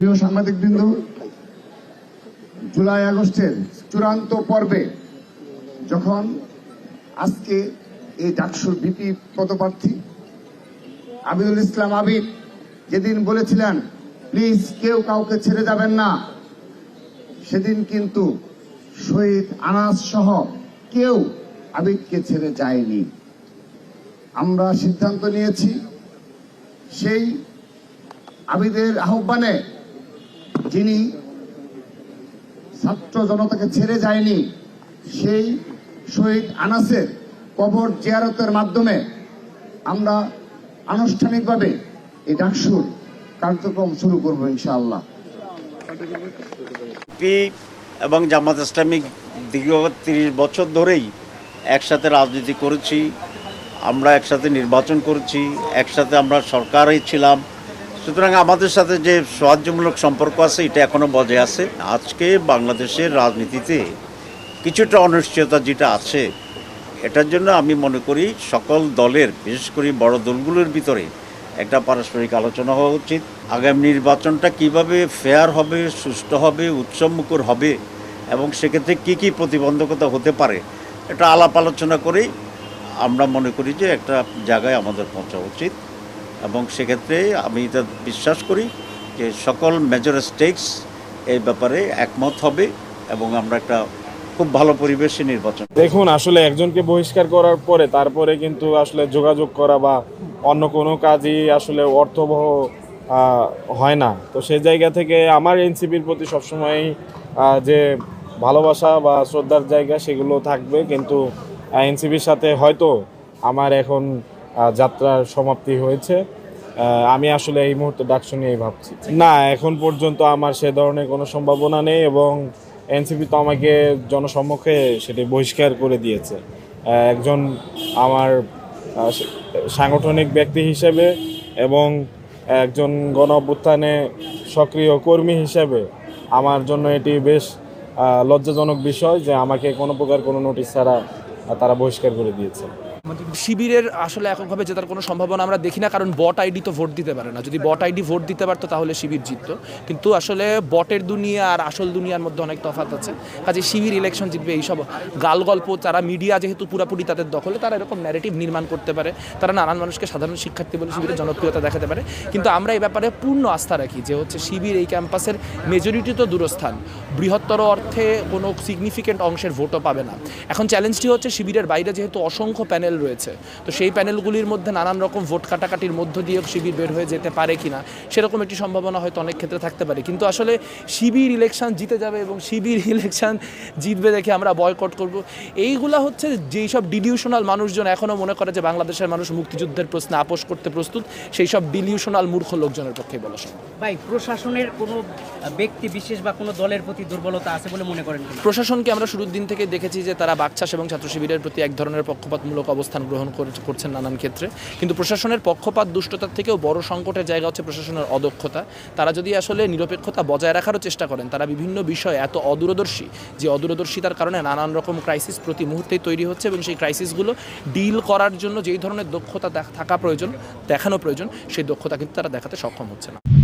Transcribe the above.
প্রিয় সাংবাদিক বিন্দু জুলাই আগস্টের চূড়ান্ত পর্বে যখন আজকে এই ডাকসুর বিপি পদপ্রার্থী আবিদুল ইসলাম আবিদ যেদিন বলেছিলেন, প্লিজ কেউ কাউকে ছেড়ে যাবেন না। সেদিন কিন্তু শহীদ আনাস সহ কেউ আবিদকে ছেড়ে যায়নি। আমরা সিদ্ধান্ত নিয়েছি, সেই আবিদের আহ্বানে যিনি ছাত্র জনতাকে ছেড়ে যায়নি, সেই শহীদ আনাসের কবর জিয়ারতের মাধ্যমে আমরা আনুষ্ঠানিকভাবে এই ডাকসুর কার্যক্রম শুরু করব ইনশাআল্লাহ। এবং জামাত ইসলামিক দীর্ঘ তিরিশ বছর ধরেই একসাথে রাজনীতি করেছি, আমরা একসাথে নির্বাচন করেছি, একসাথে আমরা সরকারই ছিলাম। সুতরাং আমাদের সাথে যে সাহায্যমূলক সম্পর্ক আছে, এটা এখনও বজায় আছে। আজকে বাংলাদেশের রাজনীতিতে কিছুটা অনিশ্চয়তা যেটা আছে, এটার জন্য আমি মনে করি সকল দলের, বিশেষ করে বড় দলগুলোর ভিতরে একটা পারস্পরিক আলোচনা হওয়া উচিত। আগামী নির্বাচনটা কীভাবে ফেয়ার হবে, সুষ্ঠু হবে, উৎসবমুখর হবে এবং সেক্ষেত্রে কী কী প্রতিবন্ধকতা হতে পারে, এটা আলাপ আলোচনা করেই আমরা মনে করি যে একটা জায়গায় আমাদের পৌঁছা উচিত। এবং সেক্ষেত্রে আমি এটা বিশ্বাস করি যে সকল মেজর স্টেকস এই ব্যাপারে একমত হবে এবং আমরা একটা খুব ভালো পরিবেশে নির্বাচন দেখুন, আসলে একজনকে বহিষ্কার করার পরে, তারপরে কিন্তু আসলে যোগাযোগ করা বা অন্য কোনো কাজই আসলে অর্থবহ হয় না। তো সেই জায়গা থেকে আমার এনসিপির প্রতি সবসময় যে ভালোবাসা বা শ্রদ্ধার জায়গা সেগুলো থাকবে। কিন্তু এনসিপির সাথে হয়তো আমার এখন যাত্রার সমাপ্তি হয়েছে। আমি আসলে এই মুহূর্তে ডাকসু নিয়েই ভাবছি। না, এখন পর্যন্ত আমার সে ধরনের কোনো সম্ভাবনা নেই এবং এনসিপি তো আমাকে জনসম্মুখে সেটি বহিষ্কার করে দিয়েছে। একজন আমার সাংগঠনিক ব্যক্তি হিসেবে এবং একজন গণ অভ্যুত্থানে সক্রিয় কর্মী হিসেবে আমার জন্য এটি বেশ লজ্জাজনক বিষয় যে আমাকে কোনো প্রকার কোনো নোটিশ ছাড়া তারা বহিষ্কার করে দিয়েছে। শিবিরের আসলে এককভাবে জেতার কোনো সম্ভাবনা আমরা দেখি না, কারণ বট আইডি তো ভোট দিতে পারে না। যদি বট আইডি ভোট দিতে পারতো, তাহলে শিবির জিততো। কিন্তু আসলে বটের দুনিয়া আর আসল দুনিয়ার মধ্যে অনেক তফাৎ আছে। কাজে শিবির ইলেকশন জিতবে এইসব গাল গল্প তারা মিডিয়া যেহেতু পুরাপুরি তাদের দখলে, তারা এরকম ন্যারেটিভ নির্মাণ করতে পারে। তারা নানান মানুষকে সাধারণ শিক্ষার্থী বলে শিবিরের জনপ্রিয়তা দেখাতে পারে। কিন্তু আমরা এই ব্যাপারে পূর্ণ আস্থা রাখি যে হচ্ছে শিবির এই ক্যাম্পাসের মেজরিটি তো দূরস্থান। বৃহত্তর অর্থে কোনো সিগনিফিকেন্ট অংশের ভোটও পাবে না। এখন চ্যালেঞ্জটি হচ্ছে শিবিরের বাইরে যেহেতু অসংখ্য প্যানেল রয়েছে। তো সেই প্যানেলগুলির মধ্যে নানান রকম ভোট কাটাকাটির মধ্য দিয়ে শিবির বের হয়ে যেতে পারে কিনা সেরকম একটি সম্ভাবনা হয়তো অনেক ক্ষেত্রে থাকতে পারে। কিন্তু আসলে শিবির ইলেকশন জিতে যাবে এবং শিবির ইলেকশন জিতবে দেখে আমরা বয়কট করব। এইগুলা হচ্ছে যেই সব ডিলিউশনাল মানুষজন এখনও মনে করে যে বাংলাদেশের মানুষ মুক্তিযুদ্ধের প্রশ্নে আপোষ করতে প্রস্তুত সেই সব ডিলিউশনাল মূর্খ লোকজনের পক্ষে বলা সম্ভব। ভাই প্রশাসনের কোনো ব্যক্তি বিশেষ বা কোনো দলের প্রতি দুর্বলতা আছে বলে মনে করেন প্রশাসনকে আমরা শুরুর দিন থেকে দেখেছি যে তারা বাকচাষ এবং ছাত্র শিবিরের প্রতি এক ধরনের পক্ষপাতমূলক অবস্থান গ্রহণ করে- করছেন নানান ক্ষেত্রে। কিন্তু প্রশাসনের পক্ষপাত, দুষ্টতার থেকেও বড় সংকটের জায়গা হচ্ছে প্রশাসনের অদক্ষতা। তারা যদি আসলে নিরপেক্ষতা বজায় রাখারও চেষ্টা করেন, তারা বিভিন্ন বিষয়ে এত অদূরদর্শী যে অদূরদর্শিতার কারণে নানান রকম ক্রাইসিস প্রতি মুহূর্তেই তৈরি হচ্ছে এবং সেই ক্রাইসিসগুলো ডিল করার জন্য যেই ধরনের দক্ষতা থাকা প্রয়োজন, দেখানো প্রয়োজন, সেই দক্ষতা কিন্তু তারা দেখাতে সক্ষম হচ্ছে না।